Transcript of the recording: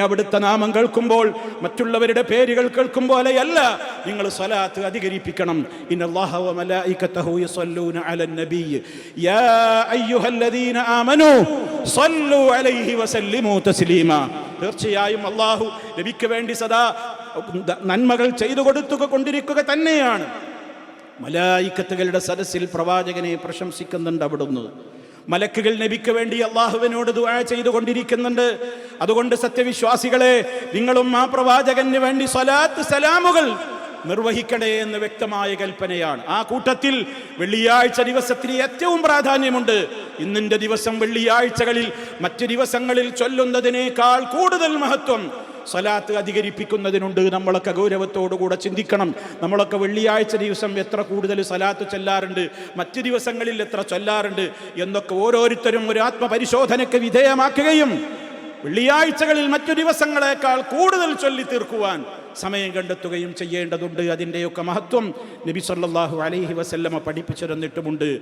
അവിടുത്തെ നാമം കേൾക്കുമ്പോൾ മറ്റുള്ളവരുടെ പേരുകൾ കേൾക്കും പോലെയല്ല. നിങ്ങൾ സ്വലാത്ത് അധികരിപ്പിക്കണം. തീർച്ചയായും അള്ളാഹു നബിക്ക് വേണ്ടി സദാ നന്മകൾ ചെയ്തു കൊടുത്തുക കൊണ്ടിരിക്കുക തന്നെയാണ്. മലായിക്കത്തുകളുടെ സദസ്സിൽ പ്രവാചകനെ പ്രശംസിക്കുന്നുണ്ട് അവിടുന്ന്. മലക്കുകൾ നബിക്ക് വേണ്ടി അള്ളാഹുവിനോട് ദുആ ചെയ്തുകൊണ്ടിരിക്കുന്നുണ്ട്. അതുകൊണ്ട് സത്യവിശ്വാസികളെ നിങ്ങളും ആ പ്രവാചകന് വേണ്ടി സ്വലാത്ത് സലാമുകൾ നിർവഹിക്കണേ എന്ന് വ്യക്തമായ കൽപ്പനയാണ്. ആ കൂട്ടത്തിൽ വെള്ളിയാഴ്ച ദിവസത്തിന് ഏറ്റവും പ്രാധാന്യമുണ്ട്. ഇന്നിന്റെ ദിവസം വെള്ളിയാഴ്ചകളിൽ മറ്റു ദിവസങ്ങളിൽ ചൊല്ലുന്നതിനേക്കാൾ കൂടുതൽ മഹത്വം സ്വലാത്ത് അധികരിപ്പിക്കുന്നതിനുണ്ട്. നമ്മളൊക്കെ ഗൗരവത്തോടുകൂടെ ചിന്തിക്കണം. നമ്മളൊക്കെ വെള്ളിയാഴ്ച ദിവസം എത്ര കൂടുതൽ സ്വലാത്ത് ചൊല്ലാറുണ്ട് മറ്റ് ദിവസങ്ങളിൽ എത്ര ചൊല്ലാറുണ്ട് എന്നൊക്കെ ഓരോരുത്തരും ഒരു ആത്മപരിശോധനയ്ക്ക് വിധേയമാക്കുകയും വെള്ളിയാഴ്ചകളിൽ മറ്റു ദിവസങ്ങളെക്കാൾ കൂടുതൽ ചൊല്ലി തീർക്കുവാൻ സമയം കണ്ടെത്തുകയും ചെയ്യേണ്ടതുണ്ട്. അതിന്റെയൊക്കെ മഹത്വം നബി സല്ലാഹു അലൈഹി വസല്ലമ പഠിപ്പിച്ചു തന്നിട്ടുമുണ്ട്.